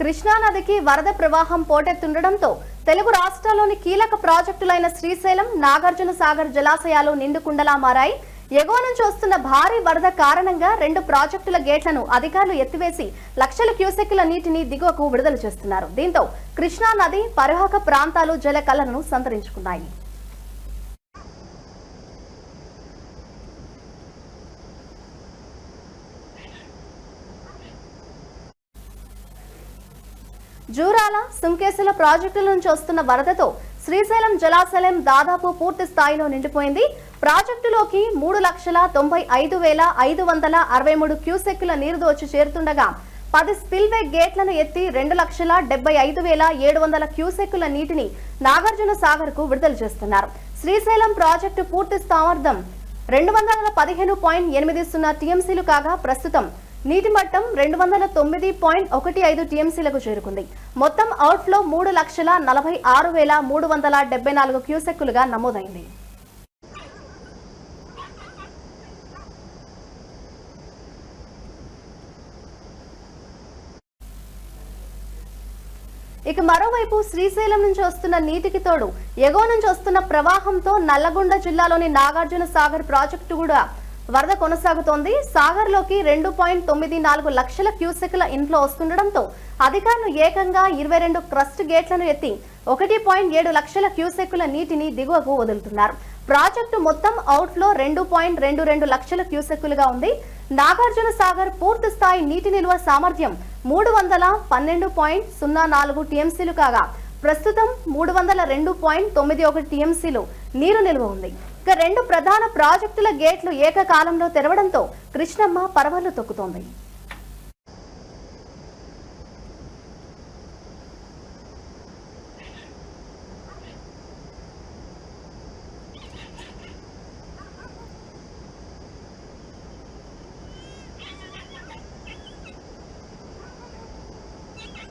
కృష్ణానదికి వరద ప్రవాహం పోటెత్తుండటంతో తెలుగు రాష్ట్రాల్లోని కీలక ప్రాజెక్టులైన శ్రీశైలం నాగార్జున సాగర్ జలాశయాలు నిండుకుండలా మారాయి. ఎగువ నుంచి వస్తున్న భారీ వరద కారణంగా రెండు ప్రాజెక్టుల గేట్లను అధికారులు ఎత్తివేసి లక్షల క్యూసెక్కుల నీటిని దిగువకు విడుదల చేస్తున్నారు. దీంతో కృష్ణా నది పరివాహక ప్రాంతాలు జలకళను సంతరించుకున్నాయి. జూరాల సుంకేసుల ప్రాజెక్టుల నుంచి వస్తున్న వరదతో శ్రీశైలం జలాశయం దాదాపు పూర్తి స్థాయిలో నిండిపోయింది. ప్రాజెక్టులోకి మూడు లక్షల తొంభై ఐదు వేల ఐదు వందల అరవై మూడు క్యూసెక్కుల నీరు దోచి చేరుతుండగా పది స్పిల్వే గేట్లను ఎత్తి రెండు లక్షల డెబ్బై ఐదు వేల ఏడు వందల క్యూసెక్కుల నీటిని నాగార్జున సాగర్కు విడుదల చేస్తున్నారు. శ్రీశైలం ప్రాజెక్టు పూర్తి సామర్థ్యం రెండు వందల పదిహేను పాయింట్ ఎనిమిది సున్నా టీఎంసీలు కాగా ప్రస్తుతం నీటి మట్టం రెండు వందల తొమ్మిది పాయింట్ ఒకటి ఐదు టీఎంసీలకు చేరుకుంది. మొత్తం అవుట్ఫ్లో మూడు లక్షల నలభై ఆరు వేల మూడు వందల డెబ్బై నాలుగు క్యూసెక్కులుగా నమోదైంది. ఇక మరోవైపు శ్రీశైలం నుంచి వస్తున్న నీటికి తోడు ఎగువ నుంచి వస్తున్న ప్రవాహంతో నల్లగొండ జిల్లాలోని నాగార్జున సాగర్ ప్రాజెక్టు కూడా వరద కొనసాగుతోంది. సాగర్లోకి రెండు పాయింట్ తొమ్మిది నాలుగు లక్షల క్యూసెక్ల ఇంట్లో వస్తుండటంతో అధికారులు ఏకంగా ఇరవై రెండు క్రస్ట్ గేట్లను ఎత్తి ఒకటి పాయింట్ ఏడు లక్షల క్యూసెక్కుల నీటిని దిగువకు వదులుతున్నారు. ప్రాజెక్టు మొత్తం అవుట్ఫ్లో రెండు పాయింట్ రెండు రెండు లక్షల క్యూసెక్కులుగా ఉంది. నాగార్జున సాగర్ పూర్తి స్థాయి నీటి నిల్వ సామర్థ్యం మూడు వందల పన్నెండు పాయింట్ సున్నా నాలుగు టీఎంసీలు కాగా ప్రస్తుతం మూడు వందల రెండు పాయింట్ తొమ్మిది ఒకటి టీఎంసీలు నీరు నిల్వ ఉంది. ఇక రెండు ప్రధాన ప్రాజెక్టుల గేట్లు ఏకకాలంలో తెరవడంతో కృష్ణమ్మ పరవళ్ళు తొక్కుతోంది.